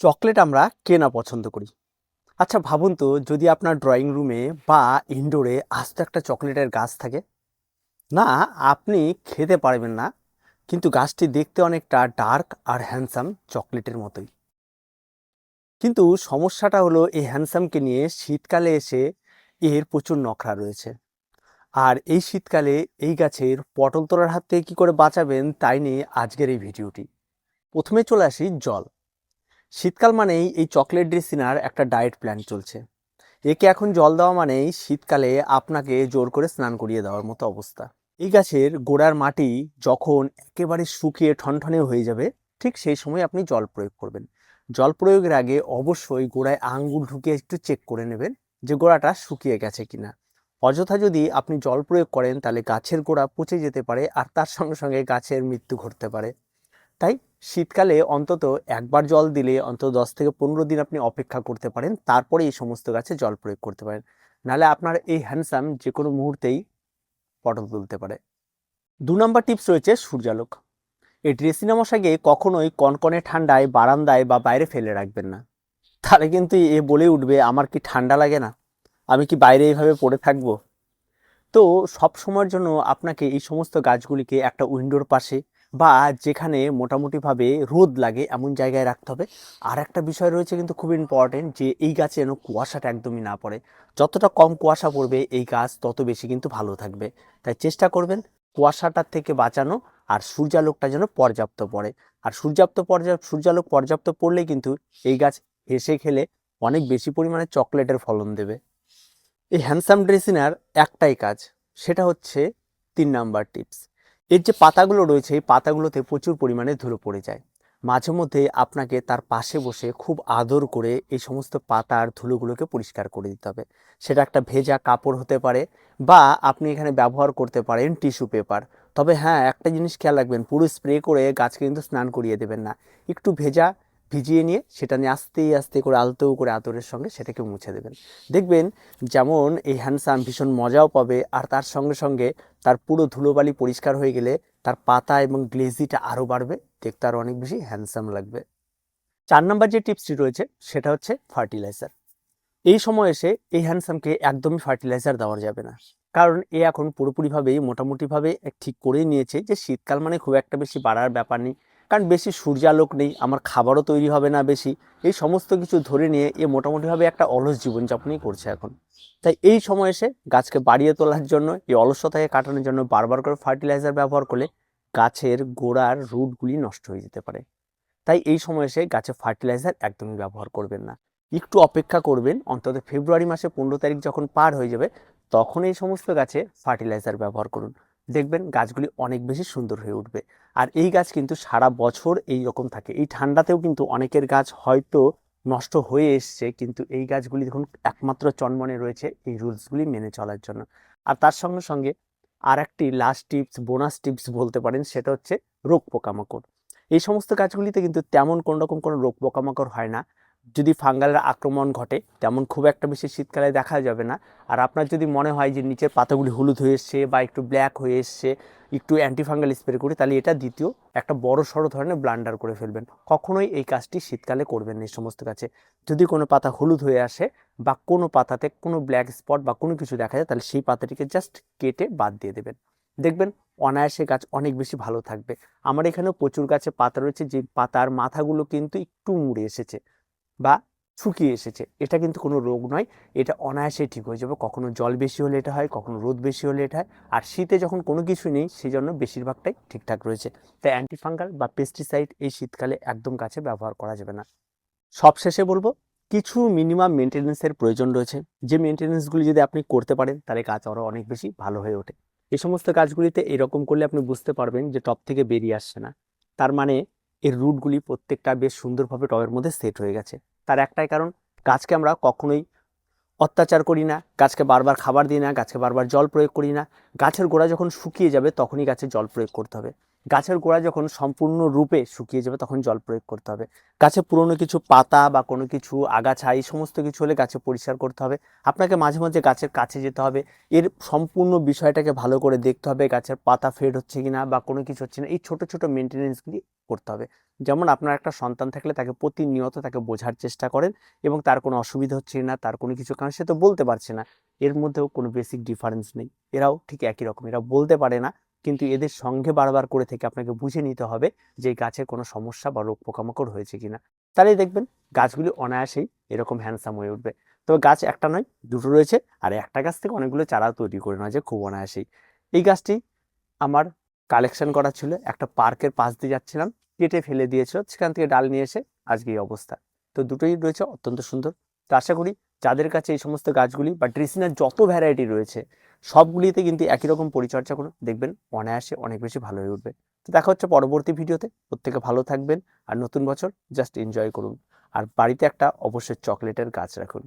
Chocolate আমরা কেনা পছন্দ করি। আচ্ছা ভাবুন তো, যদি আপনার ড্রয়িং রুমে বা ইনডোরে আস্ত একটা চকলেটের গাছ থাকে, না, আপনি খেতে পারবেন না, কিন্তু গাছটি দেখতে অনেকটা ডার্ক আর হ্যান্ডসাম চকলেটের মতোই। কিন্তু সমস্যাটা হলো, এই হ্যান্ডসামকে নিয়ে শীতকালে এসে এর প্রচুর নখরা রয়েছে। আর এই শীতকালে এই গাছের পটল তোলার হাত থেকে কী করে বাঁচাবেন, তাই নিয়ে আজকের এই ভিডিওটি। প্রথমে চলে আসি জল। শীতকাল মানেই এই চকলেট ড্রেসিনার একটা ডায়েট প্ল্যান চলছে। একে এখন জল দেওয়া মানেই শীতকালে আপনাকে জোর করে স্নান করিয়ে দেওয়ার মতো অবস্থা। এই গাছের গোড়ার মাটি যখন একেবারে শুকিয়ে ঠনঠনে হয়ে যাবে, ঠিক সেই সময় আপনি জল প্রয়োগ করবেন। জল প্রয়োগের আগে অবশ্যই গোড়ায় আঙ্গুল ঢুকিয়ে একটু চেক করে নেবেন যে গোড়াটা শুকিয়ে গেছে কিনা। অযথা যদি আপনি জল প্রয়োগ করেন, তাহলে গাছের গোড়া পচে যেতে পারে আর তার সঙ্গে সঙ্গে গাছের মৃত্যু ঘটতে পারে। তাই শীতকালে অন্তত একবার জল দিলে অন্তত দশ থেকে পনেরো দিন আপনি অপেক্ষা করতে পারেন, তারপরে এই সমস্ত গাছে জল প্রয়োগ করতে পারেন। নাহলে আপনার এই হ্যান্ডসাম যে কোনো মুহূর্তেই পটল তুলতে পারে। দু নম্বর টিপস রয়েছে সূর্যালোক। এই ড্রেসিনা মশাকে কখনোই কনকনে ঠান্ডায়, বারান্দায় বা বাইরে ফেলে রাখবেন না। তাহলে কিন্তু এ বলে উঠবে, আমার কি ঠান্ডা লাগে না? আমি কি বাইরে এইভাবে পড়ে থাকব? তো সব সময়ের জন্য আপনাকে এই সমস্ত গাছগুলিকে একটা উইন্ডোর পাশে বা যেখানে মোটামুটিভাবে রোদ লাগে এমন জায়গায় রাখতে হবে। আর একটা বিষয় রয়েছে কিন্তু খুব ইম্পর্টেন্ট যে এই গাছে যেন কুয়াশাটা একদমই না পড়ে। যতটা কম কুয়াশা পড়বে এই গাছ তত বেশি কিন্তু ভালো থাকবে। তাই চেষ্টা করবেন কুয়াশাটার থেকে বাঁচানো আর সূর্যালোকটা যেন পর্যাপ্ত পড়ে। আর সূর্যাপ্ত পর্যাপ্ত সূর্যালোক পর্যাপ্ত পড়লে কিন্তু এই গাছ হেসে খেলে অনেক বেশি পরিমাণে চকলেটের ফলন দেবে। এই হ্যান্ডসাম ড্রেসিনার একটাই কাজ, সেটা হচ্ছে তিন নাম্বার টিপস এর যে পাতাগুলো রয়েছে, এই পাতাগুলোতে প্রচুর পরিমাণে ধুলো পড়ে যায়। মাঝে মধ্যে আপনাকে তার পাশে বসে খুব আদর করে এই সমস্ত পাতার ধুলোগুলোকে পরিষ্কার করে দিতে হবে। সেটা একটা ভেজা কাপড় হতে পারে বা আপনি এখানে ব্যবহার করতে পারেন টিস্যু পেপার। তবে হ্যাঁ একটা জিনিস খেয়াল রাখবেন, পুরো স্প্রে করে গাছকে কিন্তু স্নান করিয়ে দেবেন না। একটু ভেজা ভিজিয়ে নিয়ে সেটা নিয়ে আস্তে আস্তে করে আলতো করে আতরের সঙ্গে সেটাকে মুছে দেবেন। দেখবেন যেমন এই হ্যান্ডসাম ভীষণ মজাও পাবে আর তার সঙ্গে সঙ্গে তার পুরো ধুলোবালি পরিষ্কার হয়ে গেলে তার পাতা এবং গ্লেজিটা আরও বাড়বে, দেখতে আরও অনেক বেশি হ্যান্ডসাম লাগবে। চার নাম্বার যে টিপসটি রয়েছে সেটা হচ্ছে ফার্টিলাইজার। এই সময় এসে এই হ্যান্ডসামকে একদমই ফার্টিলাইজার দেওয়া যাবে না। কারণ এ এখন পুরোপুরিভাবেই, মোটামুটিভাবে ঠিক করেই নিয়েছে যে শীতকাল মানে খুব একটা বেশি বাড়ার ব্যাপার নেই। কারণ বেশি সূর্যালোক নেই, আমার খাবারও তৈরি হবে না বেশি। এই সমস্ত কিছু ধরে নিয়ে এ মোটামুটিভাবে একটা অলস জীবনযাপনই করছে এখন। তাই এই সময় এসে গাছকে বাড়িয়ে তোলার জন্য, এই অলসতাকে কাটানোর জন্য বারবার করে ফার্টিলাইজার ব্যবহার করলে গাছের গোড়ার রুটগুলি নষ্ট হয়ে যেতে পারে। তাই এই সময় এসে গাছে ফার্টিলাইজার একদমই ব্যবহার করবেন না। একটু অপেক্ষা করবেন, অন্তত ফেব্রুয়ারি মাসে পনেরো তারিখ যখন পার হয়ে যাবে, তখন এই সমস্ত গাছে ফার্টিলাইজার ব্যবহার করুন। দেখবেন গাছগুলি অনেক বেশি সুন্দর হয়ে উঠবে। আর এই গাছ কিন্তু সারা বছর এই রকম থাকে। এই ঠান্ডাতেও কিন্তু অনেকের গাছ হয়তো নষ্ট হয়ে এসছে, কিন্তু এই গাছগুলি দেখুন একমাত্র চনমনে রয়েছে এই রুলসগুলি মেনে চলার জন্য। আর তার সঙ্গে সঙ্গে আর একটি লাস্ট টিপস বোনাস টিপস বলতে পারেন, সেটা হচ্ছে রোগ পোকামাকড়। এই সমস্ত গাছগুলিতে কিন্তু তেমন কোনো রকম কোনো রোগ পোকামাকড় হয় না। যদি ফাঙ্গালের আক্রমণ ঘটে, তেমন খুব একটা বেশি শীতকালে দেখা যাবে না। আর আপনার যদি মনে হয় যে নিচের পাতাগুলি হলুদ হয়ে এসছে বা একটু ব্ল্যাক হয়ে এসছে, একটু অ্যান্টিফাঙ্গাল স্প্রে করি, তাহলে এটা দ্বিতীয় একটা বড় সড়ো ধরনের ব্লান্ডার করে ফেলবেন। কখনোই এই কাজটি শীতকালে করবেন এই সমস্ত গাছে যদি কোনো পাতা হলুদ হয়ে আসে বা কোনো পাতাতে কোনো ব্ল্যাক স্পট বা কোনো কিছু দেখা যায়, তাহলে সেই পাতাটিকে জাস্ট কেটে বাদ দিয়ে দেবেন। দেখবেন অনায়াসে গাছ অনেক বেশি ভালো থাকবে। আমার এখানেও প্রচুর গাছে পাতা রয়েছে, যে পাতার মাথাগুলো কিন্তু একটু মুড়ে এসেছে। বা শুকিয়ে এসেছে। এটা কিন্তু কোনো রোগ নয়। এটা অনায়াসে ঠিক হয়ে যাবে। কখনো জল বেশি হলে এটা হয়, কখনো রোদ বেশি হলে এটা হয়। আর শীতে যখন কোনো কিছু নেই সেই জন্য বেশিরভাগটাই ঠিকঠাক রয়েছে। তাই অ্যান্টিফাঙ্গাল বা পেস্টিসাইড এই শীতকালে একদম গাছে ব্যবহার করা যাবে না। সবশেষে বলব, কিছু মিনিমাম মেনটেন্যান্সের প্রয়োজন রয়েছে। যে মেনটেন্যান্সগুলি যদি আপনি করতে পারেন, তাহলে গাছ আরও অনেক বেশি ভালো হয়ে ওঠে। এই সমস্ত গাছগুলিতে এরকম করলে আপনি বুঝতে পারবেন যে টপ থেকে বেরিয়ে আসছে না। তার মানে এর রুটগুলি প্রত্যেকটা বেশ সুন্দরভাবে টবের মধ্যে সেট হয়ে গেছে। তার একটাই কারণ, গাছকে আমরা কখনোই অত্যাচার করি না, গাছকে বারবার খাবার দিই না, গাছকে বারবার জল প্রয়োগ করি না। গাছের গোড়া যখন শুকিয়ে যাবে, তখনই গাছে জল প্রয়োগ করতে হবে। গাছের গোড়া যখন সম্পূর্ণ রূপে শুকিয়ে যাবে তখন জল প্রয়োগ করতে হবে। গাছে পুরনো কিছু পাতা বা কোনো কিছু আগাছা এই সমস্ত কিছু হলে গাছে পরিষ্কার করতে হবে। আপনাকে মাঝে মাঝে গাছের কাছে যেতে হবে। এর সম্পূর্ণ বিষয়টাকে ভালো করে দেখতে হবে গাছের পাতা ফেড হচ্ছে কিনা বা কোনো কিছু হচ্ছে না এই ছোট ছোট মেনটেনেন্সগুলি করতে হবে। যেমন আপনার একটা সন্তান থাকলে তাকে প্রতিনিয়ত তাকে বোঝার চেষ্টা করেন এবং তার কোনো অসুবিধা হচ্ছে না তার কোনো কিছু কারণ সে তো বলতে পারছে না। এর মধ্যেও কোনো বেসিক ডিফারেন্স নেই। এরাও ঠিক একই রকম। এরা বলতে পারে না কিন্তু এদের সঙ্গে বারবার করে থেকে আপনাকে বুঝে নিতে হবে যে গাছের কোনো সমস্যা বা রোগ পোকামাকড় হয়েছে কিনা। তাহলেই দেখবেন গাছগুলি অনায়াসেই এরকম হ্যান্ডসাম হয়ে উঠবে। তবে গাছ একটা নয়, দুটো রয়েছে আর একটা গাছ থেকে অনেকগুলো চারা তৈরি করে নেওয়া যায় খুব অনায়াসেই। এই গাছটি আমার কালেকশন করা ছিল, একটা পার্কের পাশ দিয়ে যাচ্ছিলাম, কেটে ফেলে দিয়েছিল, সেখান থেকে ডাল নিয়ে এসে আজকে এই অবস্থা। তো দুটোই রয়েছে, অত্যন্ত সুন্দর। তো আশা করি যাদের কাছে এই সমস্ত গাছগুলি বা ড্রেসিনার যত ভ্যারাইটি রয়েছে সবগুলিতে কিন্তু একই রকম পরিচর্যা করুন। দেখবেন অনায়াসে অনেক বেশি ভালো হয়ে উঠবে। তো দেখা হচ্ছে পরবর্তী ভিডিওতে। প্রত্যেকে ভালো থাকবেন আর নতুন বছর জাস্ট এনজয় করুন। আর বাড়িতে একটা অবশ্যই চকলেটের গাছ রাখুন।